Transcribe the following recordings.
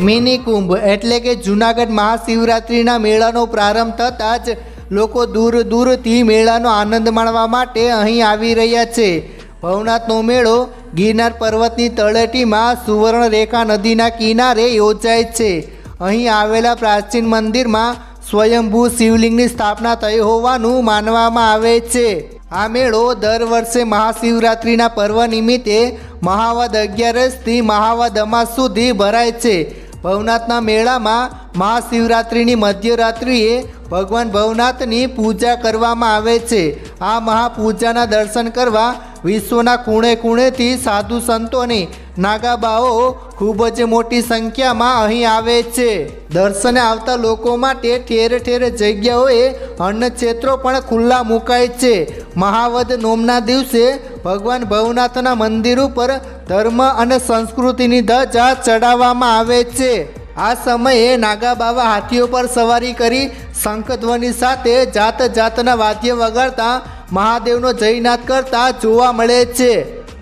Mini Kumbh એટલે કે જૂનાગઢ મહાશિવરાત્રિના મેળાનો પ્રારંભ થતાં જ લોકો દૂર દૂરથી મેળાનો આનંદ માણવા માટે અહીં આવી રહ્યા છે. ભવનાથનો મેળો ગિરનાર પર્વતની તળેટીમાં સુવર્ણરેખા નદીના કિનારે યોજાય છે. અહીં આવેલા પ્રાચીન મંદિરમાં સ્વયંભૂ શિવલિંગની સ્થાપના થઈ હોવાનું માનવામાં આવે છે. આ મેળો દર વર્ષે મહાશિવરાત્રિના પર્વ નિમિત્તે મહાવદ અગિયારસથી મહાવદ અમાસ સુધી ભરાય છે. ભવનાથના મેળામાં મહાશિવરાત્રિની મધ્યરાત્રિએ ભગવાન ભવનાથની પૂજા કરવામાં આવે છે. આ મહાપૂજાના દર્શન કરવા વિશ્વના ખૂણે ખૂણેથી સાધુ સંતોની નાગાબાઓ ખૂબ જ મોટી સંખ્યામાં અહીં આવે છે. દર્શને આવતા લોકો માટે ઠેર ઠેર જગ્યાઓએ અન્નક્ષેત્રો પણ ખુલ્લા મુકાય છે. મહાવદ નોમના દિવસે ભગવાન ભવનાથના મંદિર ઉપર ધર્મ અને સંસ્કૃતિની ધજા ચડાવવામાં આવે છે. આ સમયે નાગા બાવા હાથીઓ પર સવારી કરી શંખધ્વનિ સાથે જાત જાતના વાદ્ય વગાડતા મહાદેવનો જયનાથ કરતા જોવા મળે છે.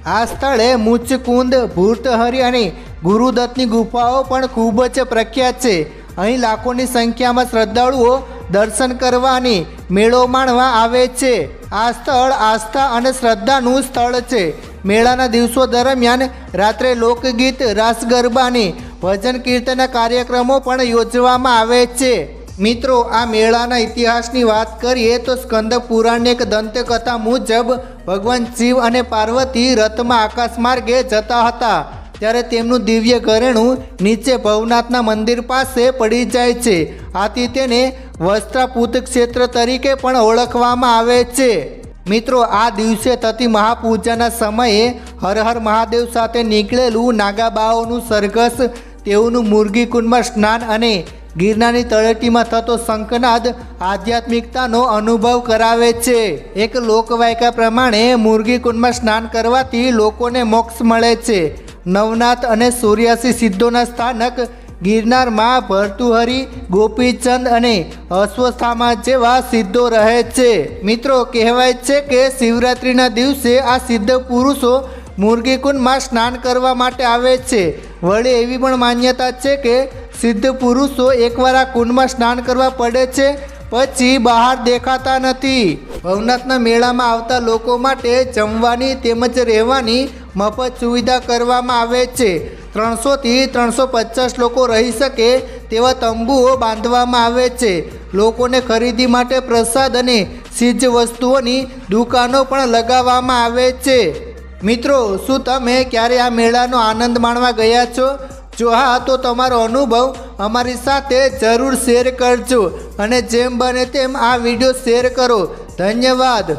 આ સ્થળે મુચકુંદ ભૂતહરી અને ગુરુદત્તની ગુફાઓ પણ ખૂબ જ પ્રખ્યાત છે. અહીં લાખોની સંખ્યામાં શ્રદ્ધાળુઓ દર્શન કરવા અને મેળો માણવા આવે છે. આ સ્થળ આસ્થા અને શ્રદ્ધાનું સ્થળ છે. મેળાના દિવસો દરમિયાન રાત્રે લોકગીત રાસ ગરબા અને ભજન કીર્તનના કાર્યક્રમો પણ યોજવામાં આવે છે. મિત્રો, આ મેળાના ઇતિહાસની વાત કરીએ તો સ્કંદ પુરાણની એક દંતકથા મુજબ ભગવાન શિવ અને પાર્વતી રથમાં આકાશ માર્ગે જતા હતા. ત્યારે તેમનું દિવ્ય ઘરેણું નીચે ભવનાથના મંદિર પાસે પડી જાય છે. આથી તેને વસ્ત્રાપૂત ક્ષેત્ર તરીકે પણ ઓળખવામાં આવે છે. મિત્રો, આ દિવસે થતી મહાપૂજાના સમયે હર હર મહાદેવ સાથે નીકળેલું નાગાબાઓનું સરઘસ, તેઓનું મુરગીકુંડમાં સ્નાન અને ગિરનારની તળેટીમાં થતો શંખનાદ આધ્યાત્મિકતાનો અનુભવ કરાવે છે. એક લોકવાયકા પ્રમાણે મુરગીકુંડમાં સ્નાન કરવાથી લોકોને મોક્ષ મળે છે. નવનાથ અને સૂર્યાસી સિદ્ધોના સ્થાનક ગિરનારમાં ભરતુહરી, ગોપીચંદ અને અશ્વસ્થામા જેવા સિદ્ધો રહે છે. મિત્રો, કહેવાય છે કે શિવરાત્રિના દિવસે આ સિદ્ધ પુરુષો મુરગીકુંડમાં સ્નાન કરવા માટે આવે છે. વળી એવી પણ માન્યતા છે કે સિદ્ધ પુરુષો એકવાર આ કુંડમાં સ્નાન કરવા પડે છે, પછી બહાર દેખાતા નથી. ભવનાથના મેળામાં આવતા લોકો માટે જમવાની તેમજ રહેવાની મફત સુવિધા કરવામાં આવે છે. ત્રણસોથી ત્રણસો પચાસ લોકો રહી શકે તેવા તંબુઓ બાંધવામાં આવે છે. લોકોને ખરીદી માટે પ્રસાદ અને ચીજ વસ્તુઓની દુકાનો પણ લગાવવામાં આવે છે. મિત્રો, શું તમે ક્યારે આ મેળાનો આનંદ માણવા ગયા છો? જો હા, તો તમારો અનુભવ અમારી સાથે જરૂર શેર કરજો અને જેમ બને તેમ આ વીડિયો શેર કરો. ધન્યવાદ.